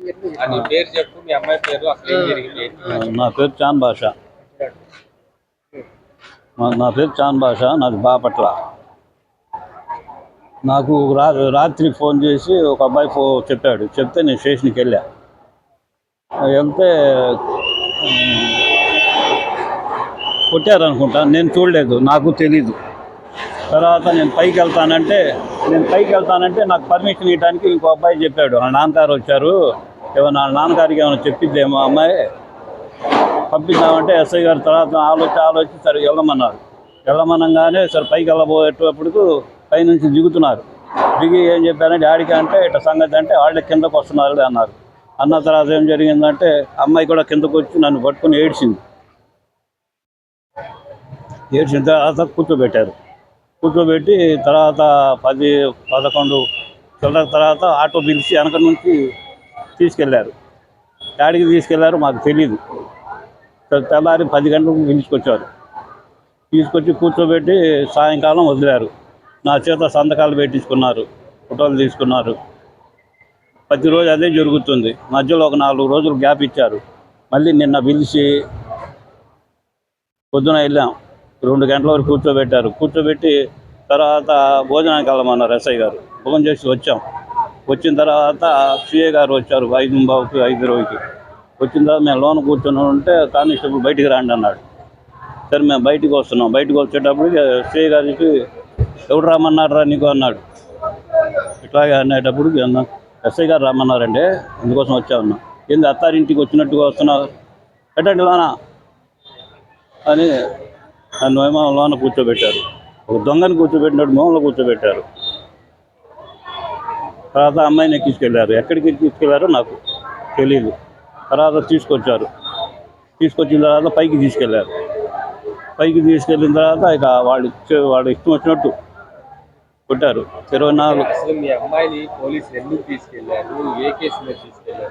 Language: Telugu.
పేరు చెప్పు మీ అమ్మాయి పేరు నా పేరు చాన్ భాష నా- పేరు చాన్ భాష నాది బాపట్ల. నాకు రా రాత్రి ఫోన్ చేసి ఒక అబ్బాయి ఫో చెప్పాడు. చెప్తే నేను స్టేషన్కి వెళ్ళా. వెళ్తే కొట్టారనుకుంటా. నేను చూడలేదు నాకు తెలీదు. తర్వాత నేను పైకి వెళ్తానంటే నేను పైకి వెళ్తానంటే నాకు పర్మిషన్ ఇవ్వడానికి ఇంకో అబ్బాయి చెప్పాడు. వాళ్ళ నాన్నగారు వచ్చారు. ఏమన్నా నాన్నగారికి ఏమైనా చెప్పిద్దేమో అమ్మాయి. పంపిద్దామంటే ఎస్ఐ గారు తర్వాత ఆలోచి ఆలోచి సరే వెళ్ళమన్నారు. వెళ్ళమనగానే సరే పైకి వెళ్ళబోయేటప్పుడు పైనుంచి దిగుతున్నారు. దిగి ఏం చెప్పారంటే డాడీకి అంటే ఇట్లా సంగతి అంటే వాళ్ళే కిందకు వస్తున్నారు అన్నారు. అన్న తర్వాత ఏం జరిగిందంటే అమ్మాయి కూడా కిందకు వచ్చి నన్ను పట్టుకుని ఏడ్చింది. ఏడ్చిన తర్వాత కూర్చోబెట్టారు. కూర్చోబెట్టి తర్వాత పది పదకొండు చిల్లర తర్వాత ఆటో పిలిచి వెనక నుంచి తీసుకెళ్ళారు. డాడీకి తీసుకెళ్ళారు మాకు తెలియదు తెల్లారి పది గంటలకు పిలుచుకొచ్చారు. తీసుకొచ్చి కూర్చోబెట్టి సాయంకాలం వదిలారు. నా చేత సంతకాలు పెట్టించుకున్నారు ఫోటోలు తీసుకున్నారు. ప్రతిరోజు అదే జరుగుతుంది. మధ్యలో ఒక నాలుగు రోజులు గ్యాప్ ఇచ్చారు. మళ్ళీ నిన్న పిలిచి పొద్దున వెళ్ళాం. రెండు గంటల వరకు కూర్చోబెట్టారు. కూర్చోబెట్టి తర్వాత భోజనానికి వెళ్ళమన్నారు ఎస్ఐ గారు. భోజనం చేసి వచ్చాం. వచ్చిన తర్వాత సిఏ గారు వచ్చారు ఐదు బాబుకి ఐదు రోజుకి వచ్చిన తర్వాత మేము లోన కూర్చొని ఉంటే కానిస్టేబుల్ బయటికి రండి అన్నాడు. సరే మేము బయటికి వస్తున్నాం. బయటకు వచ్చేటప్పుడు సిఏ గారికి ఎవడు రమ్మన్నారా నీకు? అన్నాడు. ఇట్లాగే అనేటప్పుడు ఎస్ఐ గారు రమ్మన్నారండి అందుకోసం వచ్చా ఉన్నా ఏంది అత్తారింటికి వచ్చినట్టుగా వస్తున్నారు? ఎట్టండి లోనా? అని నన్ను ఏమో లోన కూర్చోబెట్టారు. ఒక దొంగని కూర్చోబెట్టినట్టు మొహంలో కూర్చోబెట్టారు. తర్వాత అమ్మాయిని తీసుకెళ్ళారు ఎక్కడికి తీసుకెళ్ళారో నాకు తెలియదు తర్వాత తీసుకొచ్చారు. తీసుకొచ్చిన తర్వాత పైకి తీసుకెళ్ళారు. పైకి తీసుకెళ్ళిన తర్వాత ఇక వాళ్ళు ఇచ్చే- వాళ్ళు ఇష్టం వచ్చినట్టు కొట్టారు. ఇరవై నాలుగు అసలు మీ అమ్మాయిని పోలీసులు ఎందుకు తీసుకెళ్ళారు ఏ కేసు మీద తీసుకెళ్ళారు